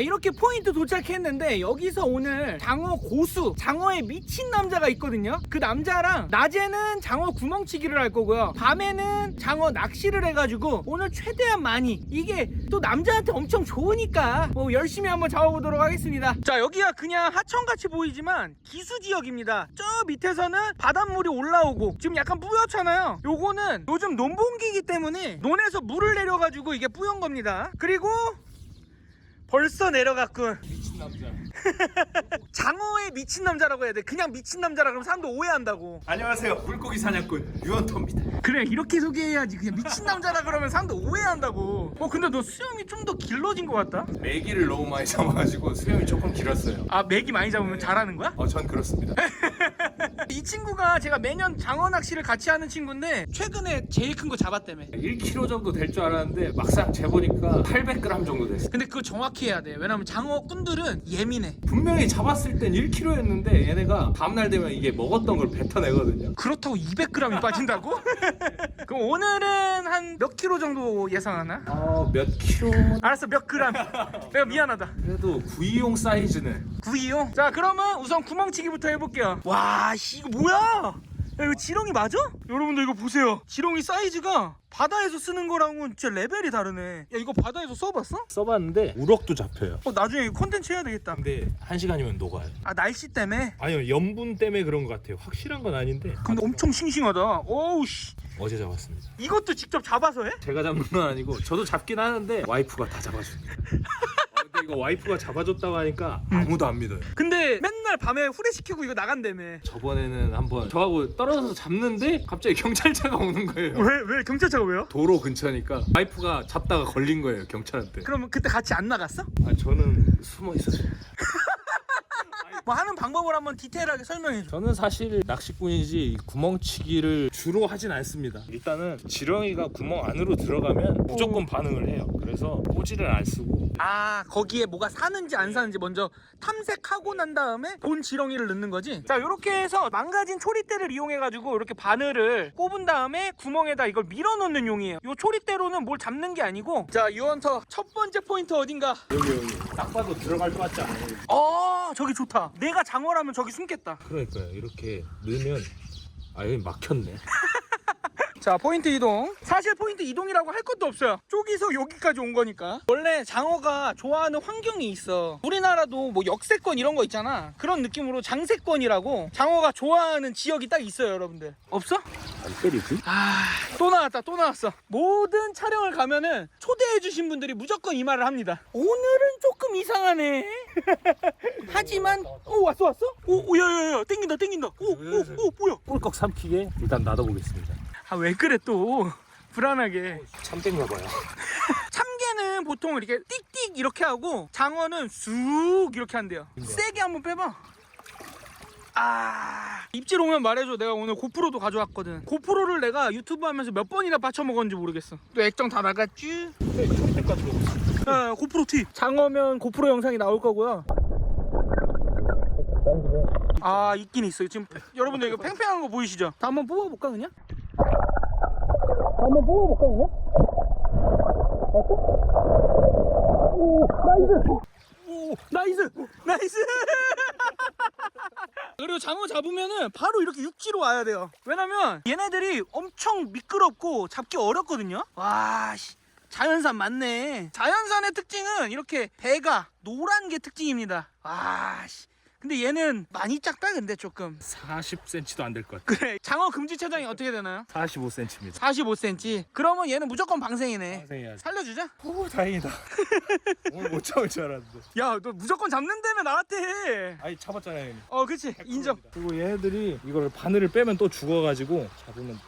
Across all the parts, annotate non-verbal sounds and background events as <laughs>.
자 이렇게 포인트 도착했는데 여기서 오늘 장어 고수 장어에 미친 남자가 있거든요. 그 남자랑 낮에는 장어 구멍치기를 할 거고요. 밤에는 장어 낚시를 해가지고 오늘 최대한 많이. 이게 또 남자한테 엄청 좋으니까 뭐 열심히 한번 잡아보도록 하겠습니다. 자 여기가 그냥 하천같이 보이지만 기수지역입니다. 저 밑에서는 바닷물이 올라오고 지금 약간 뿌옇잖아요. 요거는 요즘 논봉기이기 때문에 논에서 물을 내려가지고 이게 뿌연 겁니다. 그리고 벌써 내려갔군 미친 남자. <laughs> 장어에 미친 남자라고 해야 돼 그냥 미친 남자라 그러면 사람들 오해한다고 안녕하세요. 물고기 사냥꾼 유언터입니다. 그래 이렇게 소개해야지 그냥 미친 남자라 그러면 사람들 오해한다고 어 근데 너 수염이 좀 더 길러진 것 같다 메기를 너무 많이 잡아가지고 수염이 조금 길었어요. 아 맥이 많이 잡으면 잘하는 거야? 어, 전 그렇습니다. <laughs> 이 친구가 제가 매년 장어 낚시를 같이 하는 친구인데 최근에 제일 큰 거 잡았다며 1kg 정도 될 줄 알았는데 막상 재보니까 800g 정도 됐어. 근데 그거 정확히 해야 돼 왜냐면 장어 꾼들은 예민해 분명히 잡았을 땐 1kg였는데 얘네가 다음날 되면 이게 먹었던 걸 뱉어내거든요. 그렇다고 200g이 빠진다고? <laughs> 그럼 오늘은 한 몇 킬로 정도 예상하나? 어, 몇 킬로? 알았어 몇 그램 <laughs> 내가 미안하다 그래도 구이용 사이즈는 925? 자 그러면 우선 구멍치기부터 해볼게요 와씨 이거 뭐야 야 이거 지렁이 맞아? 여러분들 이거 보세요 지렁이 사이즈가 바다에서 쓰는 거랑은 진짜 레벨이 다르네 야 이거 바다에서 써봤어? 써봤는데 우럭도 잡혀요. 어 나중에 이거 콘텐츠 해야 되겠다 근데 한 시간이면 녹아요. 아 날씨 때문에? 아니요 염분 때문에 그런 것 같아요. 확실한 건 아닌데. 근데 엄청 싱싱하다 어우 씨 어제 잡았습니다. 이것도 직접 잡아서 해? 제가 잡는 건 아니고 저도 잡긴 하는데 와이프가 다 잡아줍니다. 아, 근데 이거 와이프가 잡아줬다고 하니까 아무도 안 믿어요. 근데 맨날 밤에 후레시키고 이거 나간다며 저번에는 한번 저하고 떨어져서 잡는데 갑자기 경찰차가 오는 거예요. 왜? 왜? 경찰차가 왜요? 도로 근처니까 와이프가 잡다가 걸린 거예요 경찰한테. 그러면 그때 같이 안 나갔어? 아 저는 숨어 있었어요. 뭐 하는 방법을 한번 디테일하게 설명해 줘. 저는 사실 낚시꾼이지 구멍치기를 주로 하진 않습니다. 일단은 지렁이가 구멍 안으로 들어가면 무조건 반응을 해요. 그래서 꼬지를 안 쓰고. 아 거기에 뭐가 사는지 안 사는지 먼저 탐색하고 난 다음에 본 지렁이를 넣는 거지? 자 이렇게 해서 망가진 초리대를 이용해 가지고 이렇게 바늘을 꼽은 다음에 구멍에다 이걸 밀어 넣는 용이에요. 이 초리대로는 뭘 잡는 게 아니고. 자 유언터 첫 번째 포인트 어딘가? 여기 여기. 딱 봐도 들어갈 것 같지 않아요? 어 저기 좋다 내가 장어라면 저기 숨겠다 그러니까요. 이렇게 넣으면 아 여기 막혔네. <laughs> 자 포인트 이동. 사실 포인트 이동이라고 할 것도 없어요. 저기서 여기까지 온 거니까. 원래 장어가 좋아하는 환경이 있어. 우리나라도 뭐 역세권 이런 거 있잖아. 그런 느낌으로 장세권이라고 장어가 좋아하는 지역이 딱 있어요 여러분들. 없어? 안 때리지? 아또 나왔다 또 나왔어. 모든 촬영을 가면은 초대해 주신 분들이 무조건 이 말을 합니다. 오늘은 조금 이상하네. <laughs> 하지만 오 왔어 왔어? 오 야야야 땡긴다 땡긴다. 오오오 뭐야? 꿀꺽 삼키게 일단 놔둬보겠습니다. 아 왜 그래 또? <laughs> 불안하게. 참된 봐요. <laughs> 참개는 보통 이렇게 띡띡 이렇게 하고 장어는 쑥 이렇게 한대요. 세게 한번 빼봐. 아 입질 오면 말해줘. 내가 오늘 고프로도 가져왔거든. 고프로를 내가 유튜브 하면서 몇 번이나 받쳐먹었는지 모르겠어. 또 액정 다 나갔쥬 때까지 먹었어. 아, 고프로 T 장어면 고프로 영상이 나올 거고요. 아 있긴 있어요. 지금 여러분들 이거 팽팽한 거 보이시죠? 다 한번 뽑아볼까 그냥? 한번 뽑아볼까 그냥? 오 나이스! 오 나이스! 나이스! <laughs> 그리고 장어 잡으면은 바로 이렇게 육지로 와야 돼요. 왜냐면 얘네들이 엄청 미끄럽고 잡기 어렵거든요? 와 씨. 자연산 맞네. 자연산의 특징은 이렇게 배가 노란 게 특징입니다. 와 씨 근데 얘는 많이 작다 근데 조금 40cm도 안 될 것 같아. 그래 장어 금지 체장이 어떻게 되나요? 45cm입니다. 45cm 그러면 얘는 무조건 방생이네 생해야지. 살려주자 오 다행이다. <laughs> 오늘 못 잡을 줄 알았는데. 야 너 무조건 잡는다며 나한테 아니 잡았잖아요 형님. 어 그치 인정 그리고 얘네들이 이걸 바늘을 빼면 또 죽어가지고 잡으면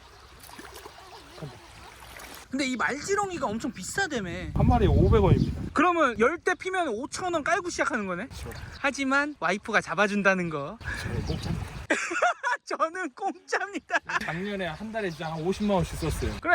근데 이 말지렁이가 엄청 비싸다며 한 마리에 500원입니다. 그러면 열 대 피면 5천 원 깔고 시작하는 거네 하지만 와이프가 잡아준다는 거 저는 공짜. <laughs> 저는 공짜입니다 작년에 한 달에 진짜 한 50만 원씩 썼어요. 그래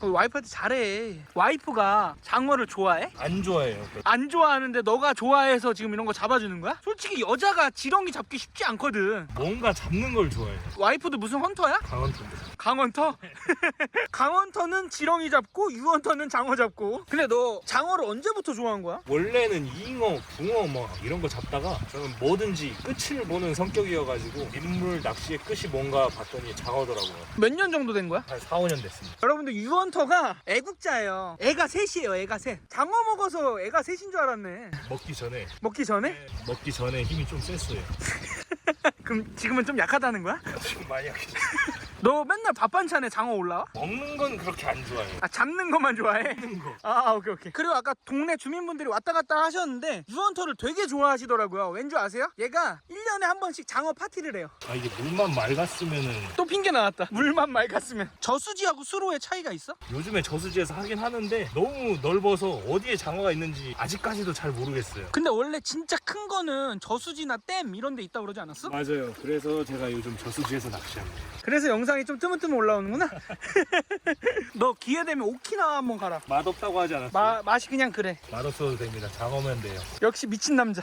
그 와이프한테 잘해 와이프가 장어를 좋아해? 안 좋아해요. 안 좋아하는데 너가 좋아해서 지금 이런 거 잡아주는 거야? 솔직히 여자가 지렁이 잡기 쉽지 않거든 뭔가 잡는 걸 좋아해요. 와이프도 무슨 헌터야? 강원도인데. 강헌터? <laughs> 강헌터는 지렁이 잡고 유헌터는 장어 잡고 근데 너 장어를 언제부터 좋아한 거야? 원래는 잉어, 붕어 뭐 이런 거 잡다가 저는 뭐든지 끝을 보는 성격이어가지고 민물 낚시의 끝이 뭔가 봤더니 장어더라고요. 몇 년 정도 된 거야? 한 4, 5년 됐습니다. 여러분들 유헌터가 애국자예요 애가 셋이에요 애가 셋 장어 먹어서 애가 셋인 줄 알았네 먹기 전에 먹기 전에? 먹기 전에 힘이 좀 셌어요. <laughs> 그럼 지금은 좀 약하다는 거야? <laughs> 지금 많이 하기 너 맨날 밥 반찬에 장어 올라와? 먹는 건 그렇게 안 좋아해요. 아 잡는 것만 좋아해? 먹는 거. 아 오케이 오케이 그리고 아까 동네 주민분들이 왔다 갔다 하셨는데 유언터를 되게 좋아하시더라고요 왠줄 아세요? 얘가 1년에 한 번씩 장어 파티를 해요 아 이게 물만 맑았으면은 또 핑계 나왔다 물만 맑았으면 저수지하고 수로의 차이가 있어? 요즘에 저수지에서 하긴 하는데 너무 넓어서 어디에 장어가 있는지 아직까지도 잘 모르겠어요. 근데 원래 진짜 큰 거는 저수지나 댐 이런 데 있다고 그러지 않았어? 맞아요. 그래서 제가 요즘 저수지에서 낚시합니다. 그래서 영상 이 좀 뜨문뜨문 올라오는구나 <laughs> 너 기회 되면 오키나와 한번 가라 맛없다고 하지 않았어요? 마, 맛이 그냥 그래 맛없어도 됩니다. 장어면 돼요. 역시 미친 남자.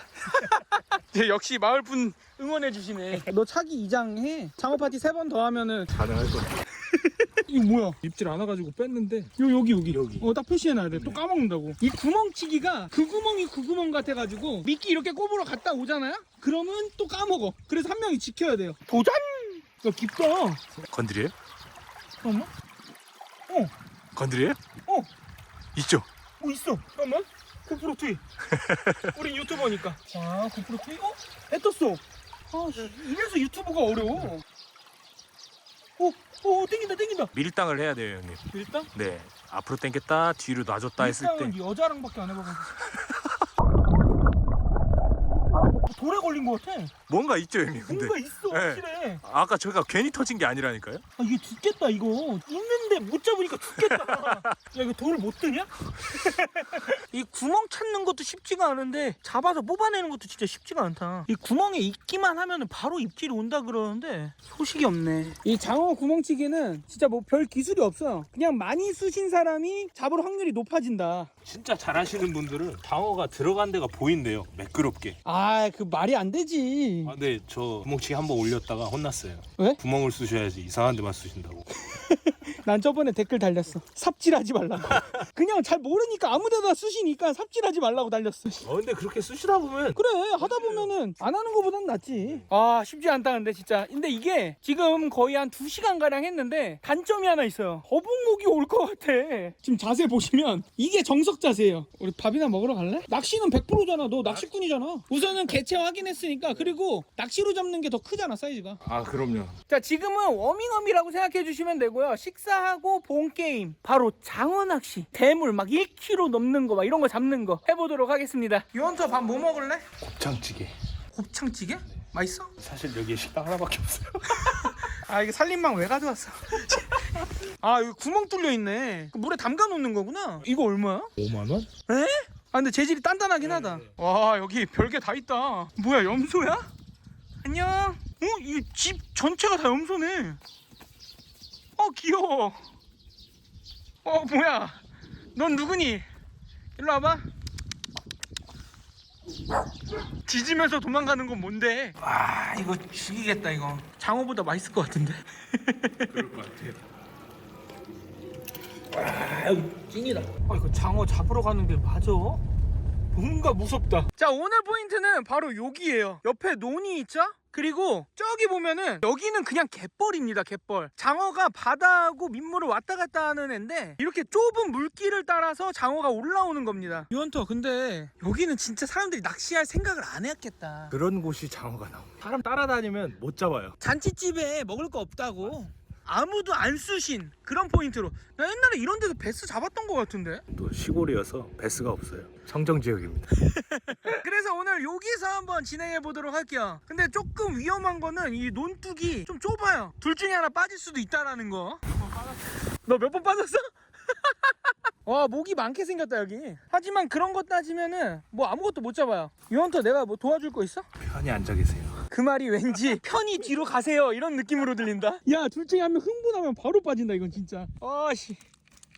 <laughs> 역시 마을 분 응원해 주시네. 너 차기 이장 해. 장어 파티 세번더 하면은 가능할 것 같아요. <laughs> 이거 뭐야? 입질 안 와가지고 뺐는데 요 여기 여기 여기. 어 딱 표시해놔야 돼. 또 까먹는다고. 이 구멍치기가 그 구멍이 그 구멍 같아가지고 미끼 이렇게 꼽으러 갔다 오잖아요. 그러면 또 까먹어. 그래서 한 명이 지켜야 돼요. 도전! 이거 깊다. 건드려요? 잠깐만. 건드려요? 어. 있죠. 뭐 있어? 잠깐만. 고프로 트이. <laughs> 우린 유튜버니까. 아 고프로 트이. 어? 해 떴어. 아 씨, 이래서 유튜브가 어려워. 어, 어, 땡긴다, 땡긴다. 밀당을 해야 돼요 형님 일단 네 앞으로 당겼다 뒤로 놔줬다 했을 때 일단은 여자랑밖에 안 해봐가지고. <laughs> 돌에 걸린 것 같아. 뭔가 있죠 형님 근데 뭔가 있어, 네. 확실해. 아까 저희가 괜히 터진 게 아니라니까요 아, 이게 죽겠다, 이거. 있는데 못 잡으니까 죽겠다. 야, 이거 돌 못 드냐? <laughs> 이 구멍 찾는 것도 쉽지가 않은데, 잡아서 뽑아내는 것도 진짜 쉽지가 않다. 이 구멍에 있기만 하면 바로 입질이 온다 그러는데, 소식이 없네. 이 장어 구멍치기는 진짜 뭐 별 기술이 없어요. 그냥 많이 쑤신 사람이 잡을 확률이 높아진다. 진짜 잘하시는 분들은 장어가 들어간 데가 보인대요. 매끄럽게. 아, 그 말이 안 되지. 아, 근데 저 구멍치기 한 번 올렸다가 혼났어요. 왜? 구멍을 쑤셔야지 이상한 데만 쑤신다고. <laughs> 난 저번에 댓글 달렸어. 삽질하지 말라고. <laughs> 그냥 잘 모르니까 아무데나 쑤시니까 삽질하지 말라고 달렸어. 어, 근데 그렇게 쑤시다 보면 그래 하다 보면은 안 하는 거보단 낫지. 아 쉽지 않다는데 진짜. 근데 이게 지금 거의 한 2시간 가량 했는데 단점이 하나 있어요. 거북목이 올 것 같아. 지금 자세 보시면 이게 정석 자세예요. 우리 밥이나 먹으러 갈래? 낚시는 100%잖아. 너 낚시꾼이잖아. 우선은 개체 확인했으니까 그리고 낚시로 잡는 게 더 크잖아 사이즈가. 아 그럼요. 자 지금은 워밍업이라고 생각해 주시면 되고 요 식사하고 본 게임 바로 장어 낚시 대물 막 1kg 넘는 거 막 이런 거 잡는 거 해보도록 하겠습니다 유원터 밥뭐 먹을래? 곱창찌개. 곱창찌개? 맛있어? 사실 여기 식당 하나밖에 없어요. <laughs> 아 이게 살림망 왜 가져왔어? <laughs> 아 여기 구멍 뚫려 있네 그 물에 담가 놓는 거구나 이거 얼마야? 5만 원? 에? 아 근데 재질이 단단하긴 하다 와 여기 별게 다 있다 뭐야 염소야? 안녕 어? 이 집 전체가 다 염소네 어 귀여워 어 뭐야 넌 누구니? 일로 와봐 짖으면서 도망가는 건 뭔데? 아 이거 죽이겠다 이거 장어보다 맛있을 것 같은데 <laughs> 그럴 것 같아요. 아 찐이다 아 이거 장어 잡으러 가는 게 맞아? 뭔가 무섭다 자 오늘 포인트는 바로 여기에요 옆에 논이 있죠? 그리고 저기 보면은 여기는 그냥 갯벌입니다 갯벌 장어가 바다하고 민물을 왔다 갔다 하는 애인데 이렇게 좁은 물길을 따라서 장어가 올라오는 겁니다 유언터 근데 여기는 진짜 사람들이 낚시할 생각을 안 했겠다 그런 곳이 장어가 나옵니다. 사람 따라다니면 못 잡아요. 잔치집에 먹을 거 없다고 아무도 안 쑤신 그런 포인트로 나 옛날에 이런 데서 베스 잡았던 것 같은데 또 시골이어서 배스가 없어요. 청정 지역입니다. <laughs> 그래서 오늘 여기서 한번 진행해 보도록 할게요 근데 조금 위험한 거는 이 논둑이 좀 좁아요 둘 중에 하나 빠질 수도 있다라는 거너 몇 번 빠졌어? <laughs> 와 목이 많게 생겼다 여기 하지만 그런 거 따지면은 뭐 아무것도 못 잡아요 유언터 내가 뭐 도와줄 거 있어? 편히 앉아 계세요. 그 말이 왠지 <laughs> 편히 뒤로 가세요 이런 느낌으로 들린다 야 둘 중에 한 명 흥분하면 바로 빠진다 이건 진짜 아씨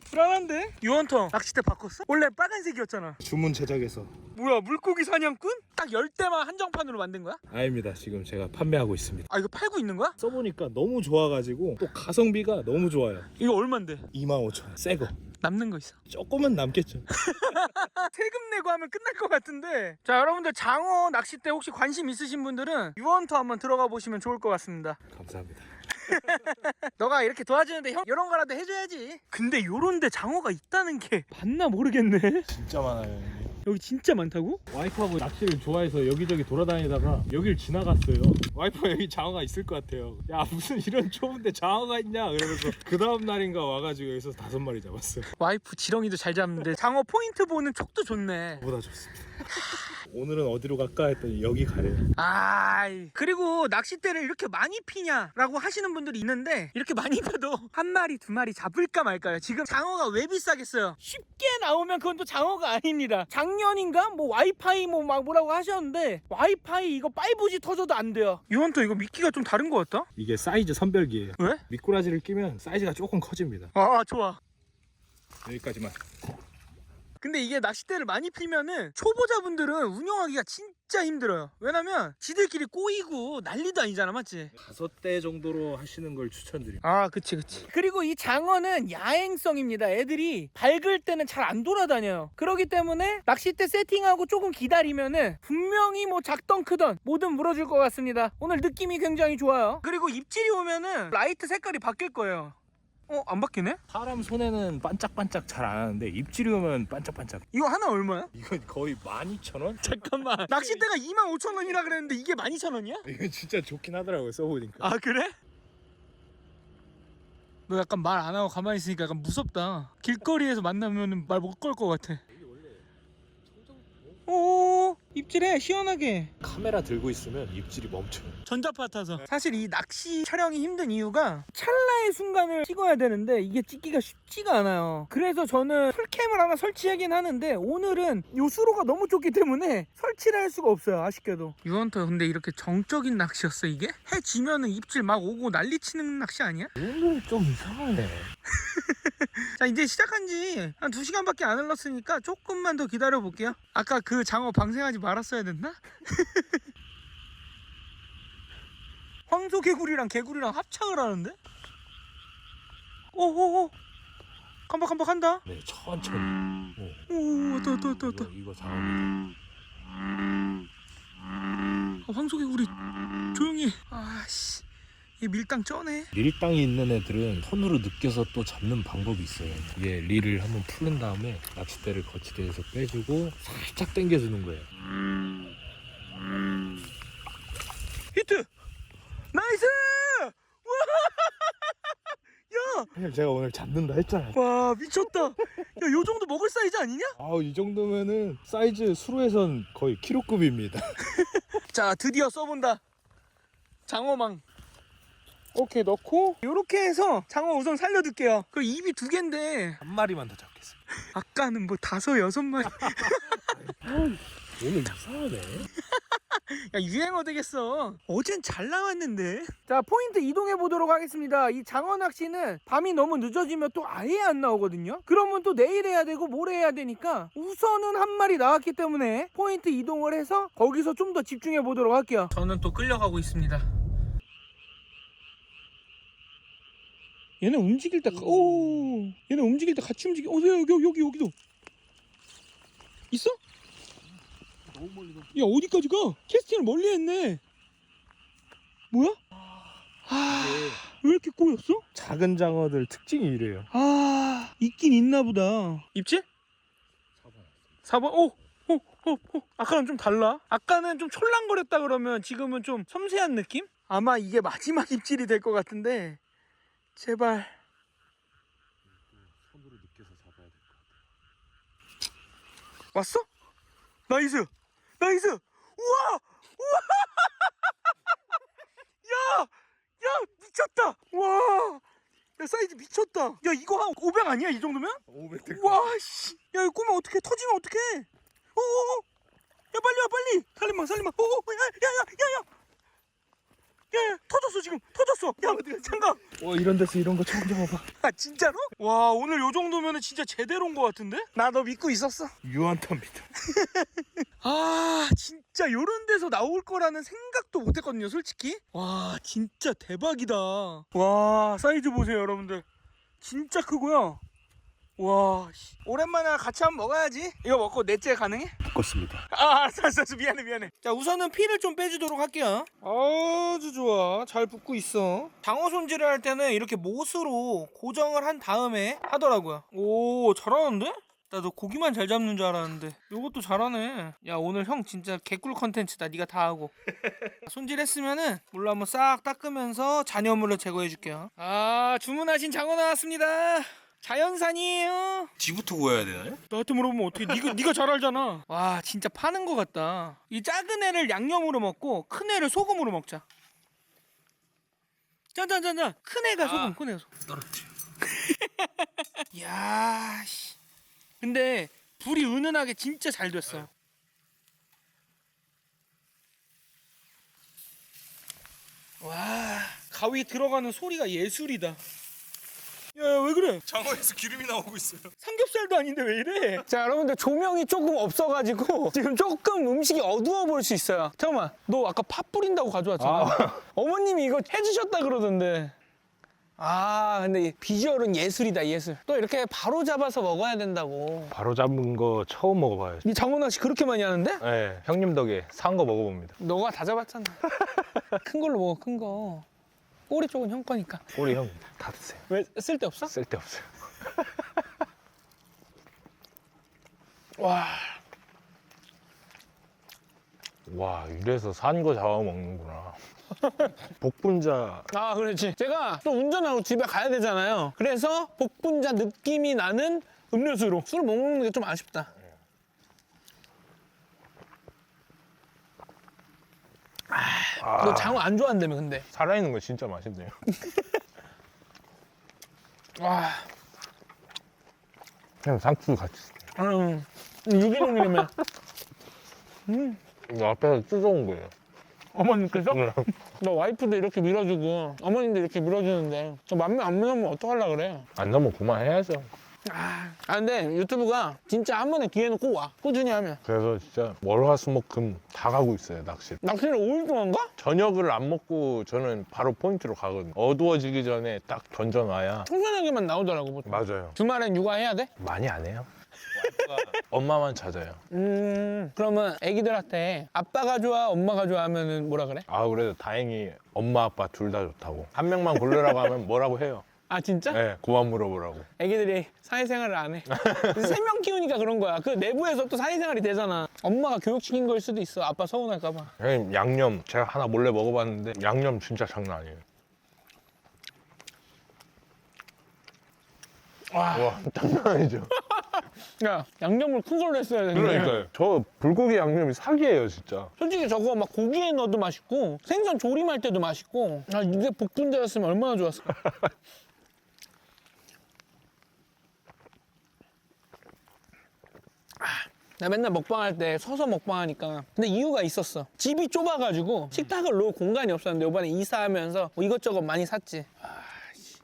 불안한데? 유언터 낚싯대 바꿨어? 원래 빨간색이었잖아 주문 제작에서 뭐야 물고기 사냥꾼? 딱 열 대만 한정판으로 만든 거야? 아닙니다. 지금 제가 판매하고 있습니다. 아 이거 팔고 있는 거야? 써보니까 너무 좋아가지고 또 가성비가 너무 좋아요. 이거 얼만데? 25,000원. 새 거. 남는 거 있어 조금은 남겠죠. <laughs> 세금 내고 하면 끝날 것 같은데 자 여러분들 장어 낚싯대 혹시 관심 있으신 분들은 유언터 한번 들어가 보시면 좋을 것 같습니다 감사합니다. <laughs> 너가 이렇게 도와주는데 형 이런 거라도 해줘야지 근데 요런 데 장어가 있다는 게 맞나 모르겠네 진짜 많아요. 여기 진짜 많다고? 와이프하고 낚시를 좋아해서 여기저기 돌아다니다가 여길 지나갔어요. 와이프가 여기 장어가 있을 것 같아요. 야 무슨 이런 좁은데 장어가 있냐 그러면서 그 다음 날인가 와가지고 여기서 다섯 마리 잡았어요. 와이프 지렁이도 잘 잡는데 장어 포인트 보는 촉도 좋네 보다 좋습니다. <laughs> 오늘은 어디로 갈까 했더니 여기 가래요. 아이 그리고 낚싯대를 이렇게 많이 피냐라고 하시는 분들이 있는데 이렇게 많이 펴도 한 마리 두 마리 잡을까 말까요 지금 장어가 왜 비싸겠어요 쉽게 나오면 그건 또 장어가 아닙니다 작년인가 뭐 와이파이 뭐 막 뭐라고 하셨는데 와이파이 이거 5G 터져도 안 돼요 유언터 이거 미끼가 좀 다른 것 같다 이게 사이즈 선별기예요. 왜? 미꾸라지를 끼면 사이즈가 조금 커집니다. 아 좋아 여기까지만. 근데 이게 낚싯대를 많이 피면은 초보자분들은 운영하기가 진짜 힘들어요 왜냐면 지들끼리 꼬이고 난리도 아니잖아 맞지? 다섯 대 정도로 하시는 걸 추천드립니다. 아, 그치, 그치. 그리고 이 장어는 야행성입니다. 애들이 밝을 때는 잘 안 돌아다녀요. 그렇기 때문에 낚싯대 세팅하고 조금 기다리면은 분명히 뭐 작던 크던 뭐든 물어줄 것 같습니다. 오늘 느낌이 굉장히 좋아요. 그리고 입질이 오면은 라이트 색깔이 바뀔 거예요. 어, 안 바뀌네? 사람 손에는 반짝반짝 잘 안 하는데 입질이 오면 반짝반짝. 이거 하나 얼마야? 이건 거의 12,000원? <laughs> 잠깐만. 낚싯대가 25,000원이라 그랬는데 이게 12,000원이야? 이건 진짜 좋긴 하더라고요 써보니까. 아, 그래? 너 약간 말 안 하고 가만히 있으니까 약간 무섭다. 길거리에서 만나면 말 못 걸 것 같아. 오 입질해 시원하게 카메라 들고 있으면 입질이 멈춰요. 전자파 타서 사실 이 낚시 촬영이 힘든 이유가 찰나의 순간을 찍어야 되는데 이게 찍기가 쉽지가 않아요 그래서 저는 풀캠을 하나 설치하긴 하는데 오늘은 요 수로가 너무 좁기 때문에 설치를 할 수가 없어요 아쉽게도 유언터 근데 이렇게 정적인 낚시였어 이게? 해 지면은 입질 막 오고 난리치는 낚시 아니야? <laughs> 오늘 좀 이상하네. <laughs> 자 이제 시작한 지 한 2시간밖에 안 흘렀으니까 조금만 더 기다려 볼게요 아까 그 장어 방생하지 말았어야 됐나? <laughs> 황소 개구리랑 개구리랑 합창을 하는데? 오오오 깜박깜박 한다 네 천천히. 오, 오 왔다 왔다 왔다 왔다 이거, 이거 장어입니다. 아, 황소 개구리 조용히 아씨 얘 밀당 쩌네 밀당이 있는 애들은 손으로 느껴서 또 잡는 방법이 있어요. 얘 릴을 한번 풀른 다음에 낚싯대를 거치대 에서 빼주고 살짝 당겨주는 거예요. 히트 나이스 와 <laughs> 형님 제가 오늘 잡는다 했잖아요. 와 미쳤다 야 요 정도 먹을 사이즈 아니냐? 아우 이 정도면은 사이즈 수로에선 거의 키로급입니다. <laughs> 자 드디어 써본다 장어망 오케이 넣고. 요렇게 해서 장어 우선 살려둘게요. 그 입이 두 개인데. 한 마리만 더 잡겠습니다. 아까는 뭐 다섯 여섯 마리. <laughs> 오늘 이상하네. <laughs> 야 유행어 되겠어. 어젠 잘 나왔는데? 자 포인트 이동해 보도록 하겠습니다. 이 장어 낚시는 밤이 너무 늦어지면 또 아예 안 나오거든요. 그러면 또 내일 해야 되고 모레 해야 되니까 우선은 한 마리 나왔기 때문에 포인트 이동을 해서 거기서 좀 더 집중해 보도록 할게요. 저는 또 끌려가고 있습니다 얘네 움직일 때, 가- 오, 얘네 움직일 때 같이 움직여. 어, 여기, 여기, 여기, 여기도. 있어? 너무 멀리 너. 야 어디까지 가? 캐스팅을 멀리 했네 뭐야? 아, 왜 이렇게 꼬였어? 작은 장어들 특징이 이래요. 아 있긴 있나 보다 입질? 4번 오! 오! 오! 오! 아까는 좀 달라 아까는 좀 촐랑거렸다 그러면 지금은 좀 섬세한 느낌? 아마 이게 마지막 입질이 될 것 같은데 제발 손으로 느껴서 잡아야 될 것 같아요. 왔어? 나이스! 나이스! 우와! 우와! <laughs> 야! 야! 미쳤다! 와! 야 사이즈 미쳤다! 야 이거 한 500 아니야 이 정도면? 500 될 와 씨! 야 이거 꼬면 어떡해 터지면 어떡해 어어어! 야 빨리 와 빨리! 살림마 살림마 어어! 야야야야 야! 야, 야 터졌어 지금. 터졌어. 야 잠깐. 와 이런 데서 이런 거 처음 잡아봐. 아 진짜로? 와 오늘 요 정도면 진짜 제대로 온거 같은데? 나 너 믿고 있었어. 유한탑니다. <laughs> 아 진짜 요런 데서 나올 거라는 생각도 못 했거든요 솔직히. 와 진짜 대박이다. 와 사이즈 보세요 여러분들. 진짜 크고요 와 씨. 오랜만에 같이 한번 먹어야지. 이거 먹고 넷째 가능해? 바꿨습니다. 아 알았어 알았어 알았어. 미안해 미안해. 자 우선은 피를 좀 빼주도록 할게요. 아주 좋아. 잘 붓고 있어. 장어 손질을 할 때는 이렇게 못으로 고정을 한 다음에 하더라고요. 오 잘하는데? 나너 고기만 잘 잡는 줄 알았는데. 요것도 잘하네. 야 오늘 형 진짜 개꿀 컨텐츠다. 네가 다 하고. <laughs> 손질했으면은 물로 한번 싹 닦으면서 잔여물을 제거해 줄게요. 아 주문하신 장어 나왔습니다 자연산이에요 뒤부터 구워야 되나요? 나한테 물어보면 어떻게 네가 네가 잘 알잖아. 와 진짜 파는 거 같다. 이 작은 애를 양념으로 먹고 큰 애를 소금으로 먹자. 짠짠짠짠 큰 애가 소금 큰 애가 소금. 떨어뜨려. <laughs> 야 씨. 근데 불이 은은하게 진짜 잘 됐어. 와 가위 들어가는 소리가 예술이다. 야 왜 그래? 장어에서 기름이 나오고 있어요. 삼겹살도 아닌데 왜 이래? 자, 여러분들 조명이 조금 없어가지고 <laughs> 지금 조금 음식이 어두워 보일 수 있어요. 잠깐만, 너 아까 파 뿌린다고 가져왔잖아. <laughs> 어머님이 이거 해주셨다 그러던데. 아, 근데 이 비주얼은 예술이다, 예술. 또 이렇게 바로 잡아서 먹어야 된다고. 바로 잡은 거 처음 먹어봐요. 이 장어 낚시 그렇게 많이 하는데? 네, 형님 덕에 산 거 먹어봅니다. 너가 다 잡았잖아. <laughs> 큰 걸로 먹어, 큰 거. 꼬리 쪽은 형 거니까. 우리 형 다 드세요. 왜 쓸데 없어? 쓸데없어요. <laughs> 와. 와 이래서 산 거 잡아 먹는구나. <laughs> 복분자 아, 그렇지. 제가 또 운전하고 집에 가야 되잖아요. 그래서 복분자 느낌이 나는 음료수로 술을 못 먹는 게 좀 아쉽다. 너 장어 안 좋아한다며, 근데. 살아있는 거 진짜 맛있네요. 와, <laughs> 그냥 상추 같이. 음, 유기농이라면 <laughs> 이거 앞에서 뜯어온 거예요. 어머님께서? 네. <laughs> 너 와이프도 이렇게 밀어주고 어머님도 이렇게 밀어주는데 저 맘에 안 밀으면 어떡하려 그래? 안 나면 그만해야죠. 아, 아, 근데 유튜브가 진짜 한 번에 기회는 꼭 와. 꾸준히 하면. 그래서 진짜 월화수목금 다 가고 있어요 낚시. 낚시를 5일 동안 가? 저녁을 안 먹고 저는 바로 포인트로 가거든요. 어두워지기 전에 딱 던져놔야. 청소년에게만 나오더라고, 보통. 맞아요. 주말엔 육아해야 돼? 많이 안 해요. <laughs> 엄마만 찾아요. 음, 그러면 애기들한테 아빠가 좋아, 엄마가 좋아 하면은 뭐라 그래? 아 그래도 다행히 엄마 아빠 둘 다 좋다고. 한 명만 고르라고 하면 뭐라고 해요. 아, 진짜? 네, 그만 물어보라고. 애기들이 사회생활을 안 해. 세 명 키우니까 그런 거야. 그 내부에서 또 사회생활이 되잖아. 엄마가 교육시킨 걸 수도 있어. 아빠 서운할까 봐. 형님 양념 제가 하나 몰래 먹어봤는데 양념 진짜 장난 아니에요. 와, 와 장난 아니죠. 야, 양념을 큰 걸로 했어야 되는데. 그러니까요. 저 불고기 양념이 사기예요 진짜. 솔직히 저거 막 고기에 넣어도 맛있고 생선 조림할 때도 맛있고 아 이게 복분자였으면 얼마나 좋았을까 <laughs> 나 맨날 먹방할 때 서서 먹방하니까 근데 이유가 있었어 집이 좁아가지고 식탁을 놓을 공간이 없었는데 이번에 이사하면서 뭐 이것저것 많이 샀지 아, 씨.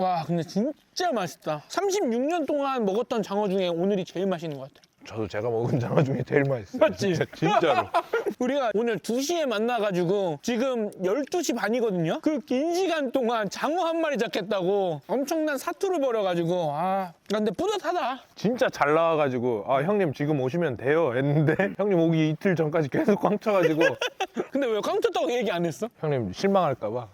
와 근데 진짜 맛있다 36년 동안 먹었던 장어 중에 오늘이 제일 맛있는 것 같아 저도 제가 먹은 장어 중에 제일 맛있어요. 맞지? 진짜, 진짜로. <laughs> 우리가 오늘 2시에 만나가지고 지금 12시 반이거든요? 그 긴 시간 동안 장어 한 마리 잡겠다고 엄청난 사투를 벌여가지고 아 근데 뿌듯하다 진짜 잘 나와가지고 아 형님 지금 오시면 돼요 했는데 <laughs> 형님 오기 이틀 전까지 계속 <laughs> 꽝 쳐가지고 <laughs> 근데 왜 깡쳤다고 얘기 안 했어? 형님 실망할까봐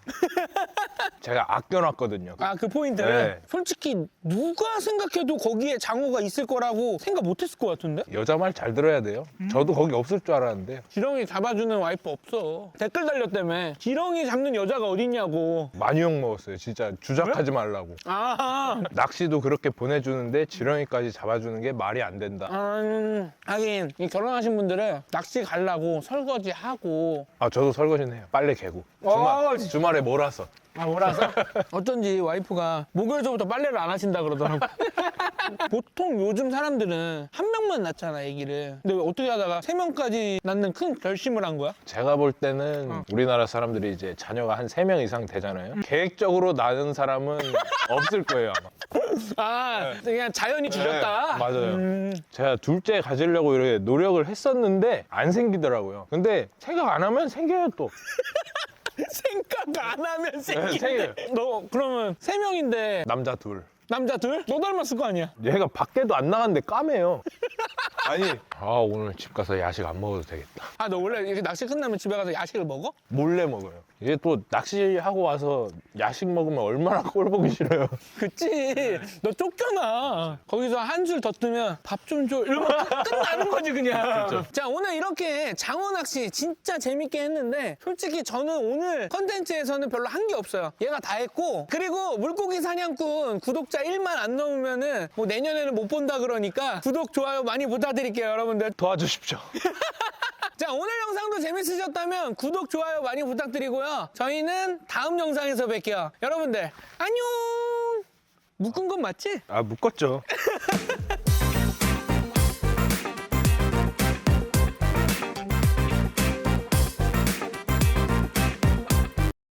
제가 아껴놨거든요. 아 그 포인트를 네. 솔직히 누가 생각해도 거기에 장어가 있을 거라고 생각 못 했을 것 같은데? 여자 말 잘 들어야 돼요. 저도 거기 없을 줄 알았는데 지렁이 잡아주는 와이프 없어 댓글 달렸다며 지렁이 잡는 여자가 어딨냐고 많이 욕 먹었어요. 진짜 주작하지 말라고. 아 낚시도 그렇게 보내 주는데 지렁이까지 잡아주는 게 말이 안 된다. 음, 하긴 이 결혼하신 분들은 낚시 가려고 설거지 하고 아 저도 설거지는 해요. 빨래 개고 어, 주말, 주말에 뭘 몰아서. 아 몰아서 어쩐지 와이프가 목요일서부터 빨래를 안 하신다 그러더라고 <laughs> 보통 요즘 사람들은 한 명만 낳잖아 아기를 근데 왜 어떻게 하다가 세 명까지 낳는 큰 결심을 한 거야? 제가 볼 때는 어. 우리나라 사람들이 이제 자녀가 한 세 명 이상 되잖아요. 계획적으로 낳은 사람은 <laughs> 없을 거예요, 아마. 아 그냥 주셨다 네, 맞아요. 음, 제가 둘째 가지려고 이렇게 노력을 했었는데 안 생기더라고요. 근데 생각 안 하면 생겨요 또. <laughs> 생각 안 하면 생기네 생겨요. 너 그러면 세 명인데 남자 둘. 남자 둘? 너 닮았을 거 아니야 얘가 밖에도 안 나갔는데 까매요. <laughs> 아니, 아 오늘 집 가서 야식 안 먹어도 되겠다. 아 너 원래 이렇게 낚시 끝나면 집에 가서 야식을 먹어? 몰래 먹어요. 이게 또 낚시하고 와서 야식 먹으면 얼마나 <laughs> 꼴 보기 싫어요. 그치. 너 쫓겨나 거기서 한술 더 뜨면 밥 좀 줘. 이러면 끝- 끝나는 거지 그냥. 자 오늘 이렇게 장어 낚시 진짜 재밌게 했는데 솔직히 저는 오늘 컨텐츠에서는 별로 한 게 없어요. 얘가 다 했고 그리고 물고기 사냥꾼 구독자 1만 안 넘으면은 뭐 내년에는 못 본다 그러니까 구독 좋아요 많이 부탁드릴게요 여러분들. 도와주십시오. <laughs> 자 오늘 영상도 재밌으셨다면 구독 좋아요 많이 부탁드리 고요 저희는 다음 영상에서 뵐게요 여러분들 안녕 묶은 건 맞지? 아 묶었죠. <laughs>